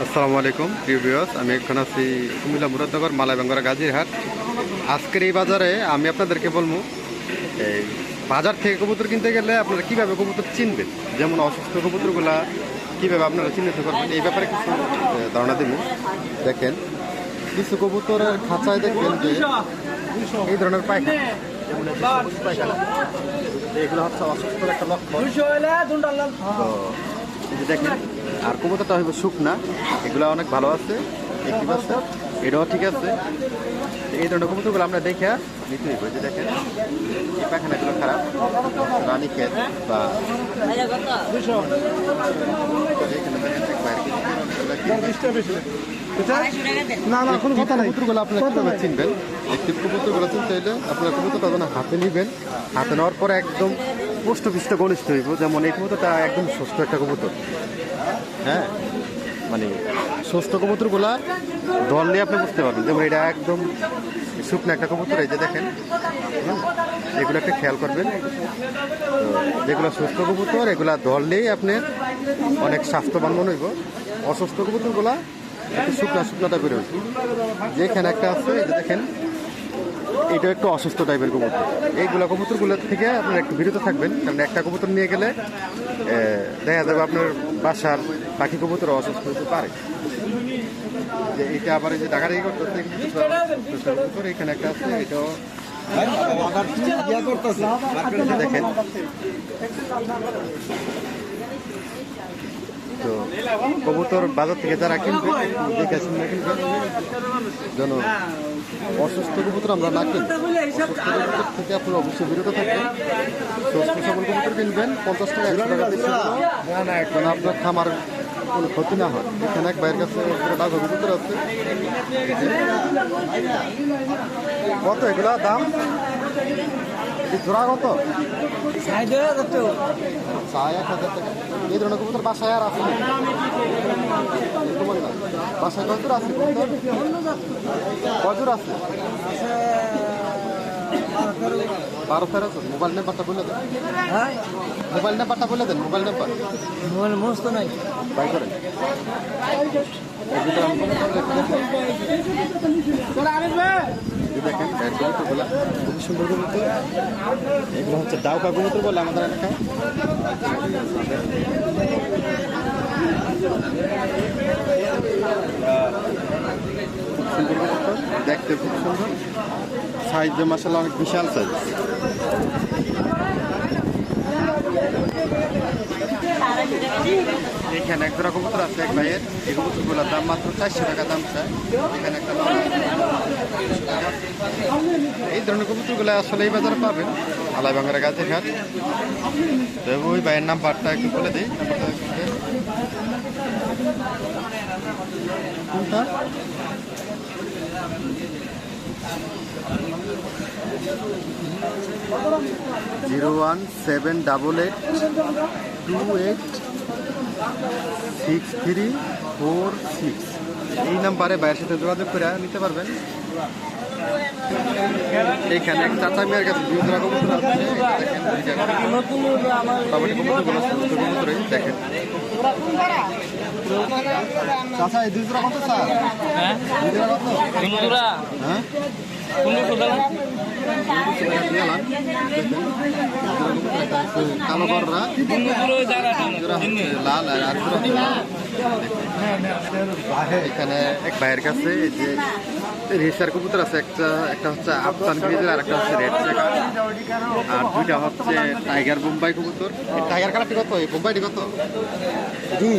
আসসালামু আলাইকুম প্রিয় ভিউয়ার্স। আমি এখন আছি কুমিল্লা মুরাদনগর মালাইবাঙ্গরা গাজীরহাট। আজকের এই বাজারে আমি আপনাদেরকে বলব এই বাজার থেকে কবুতর কিনতে গেলে আপনারা কীভাবে কবুতর চিনবেন? যেমন অসুস্থ কবুতরগুলা কীভাবে আপনারা চিহ্নিত করবেন? এই ব্যাপারে কিছু ধারণা দেব। দেখেন কিছু কবুতরের খাঁচায় দেখবেন যে এই ধরনের পায়খানা। পায়খানা। এগুলো হচ্ছে অসুস্থর একটা লক্ষণ। দেখেন আর কবুতরটা হইবে শুকনা। এগুলো অনেক ভালো আছে একটি আছে এটাও ঠিক আছে। এই ধরনের কবুতরগুলো আমরা দেখে নিতে হইব যে দেখেন। এই পাখানাগুলো খারাপ। রানী ক্ষেত বা এখানে দেখেন এক না না কোনো কথা নাই। কবুতরগুলো আপনারা চিনবেন? একটি কবুতরগুলো চিনতে হলে আপনারা কবুতরটা যখন হাতে নিবেন। হাতে নেওয়ার পরে একদম পোস্ট অফিসটা ঘনিষ্ঠ হইব যেমন এই কবুতরটা একদম সুস্থ একটা কবুতর। হ্যাঁ। মানে সুস্থ কবুতরগুলা দল নিয়ে আপনি বুঝতে পারবেন। যেমন এটা একদম শুকনো একটা কবুতর এই যে দেখেন হুম, এগুলো একটা খেয়াল করবেন। যেগুলো সুস্থ কবুতর এগুলা নিয়েই আপনি অনেক স্বাস্থ্যবান মনে হইব। অসুস্থ কবুতরগুলা একটু শুকনা শুকনাটা বের হইব যেখানে একটা আছে এই যে দেখেন এটা একটু অসুস্থ টাইপের কবুতর। এইগুলো কবুতরগুলো থেকে আপনার একটু বিরত থাকবেন, কারণ একটা কবুতর নিয়ে গেলে দেখা যাবে আপনার বাসার বাকি কবুতর অসুস্থ হতে পারে। যে এটা আবার যে এই করতেছে কবুতর, এখানে একটা আছে, এটাও দেখেন। তো কবুতর বাজার থেকে যারা কিনবে, দেখে শুনে কিনবে। যেন অসুস্থ কবুতর আমরা না কিনি। কবুতর থেকে আপনার অবশ্যই বিরত থাকবেন। সুস্থ সবল কবুতর কিনবেন, পঞ্চাশ টাকা টাকা বেশি আপনার খামার কোনো ক্ষতি না হয়। এখানে এক ভাইয়ের কাছে ডাক কবুতর আছে। কত এগুলা দাম? জোড়া কত? চায় এক হাজার টাকা। এই ধরনের কবুতর বাসায় আর আছে বাসায় কত আছে কজোর আছে? বারো তেরো আছে মোবাইল নাম্বারটা বলে দেন। হ্যাঁ। মোবাইল নাম্বারটা বলে দেন মোবাইল নাম্বার। মোবাইল মস্ত নাই। বাই বলে দেখেন গায়ের কবুতরগুলা খুবই সুন্দর কবুতর এগুলো হচ্ছে ডাউকা কবুতর বলে আমাদের এলাকায় সুন্দর দেখতে খুব সুন্দর। সাইজ মাসাল্লাহ অনেক বিশাল সাইজ এখানে এক জোড়া কবুতর আছে এক ভাইয়ের। এই কবুতরগুলোর দাম মাত্র চারশো টাকা দাম চায় এখানে একটা এই ধরনের কবুতরগুলো আসলে এই বাজারে পাবেন। আলাই বাংলার গাছে ঘাট তো ওই ভাইয়ের নাম্বারটা একটু বলে দিই। Zero one seven double eight two eight six three four six এই নাম্বারে ভাইয়ের সাথে যোগাযোগ করে নিতে পারবেন। এইখানে এক চাচা মেয়ের কাছে দুই জোড়া কবুতর আছে। যে দেখেন কবুতরই চাচা এই দুই জোড়া কত স্যার? হ্যাঁ? দুই জোড়া কত? হ্যাঁ? কোন কোথাও কালো কররা লাল আর এখানে এক ভাইয়ের কাছে যে রেসার কবুতর আছে একটা একটা হচ্ছে গ্রিজের আর একটা হচ্ছে রেড চেকার। আর দুইটা হচ্ছে টাইগার বোম্বাই কবুতর। টাইগার কালারটি কত? বোম্বাইটি কত? দুই।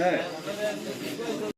哎,감사 합.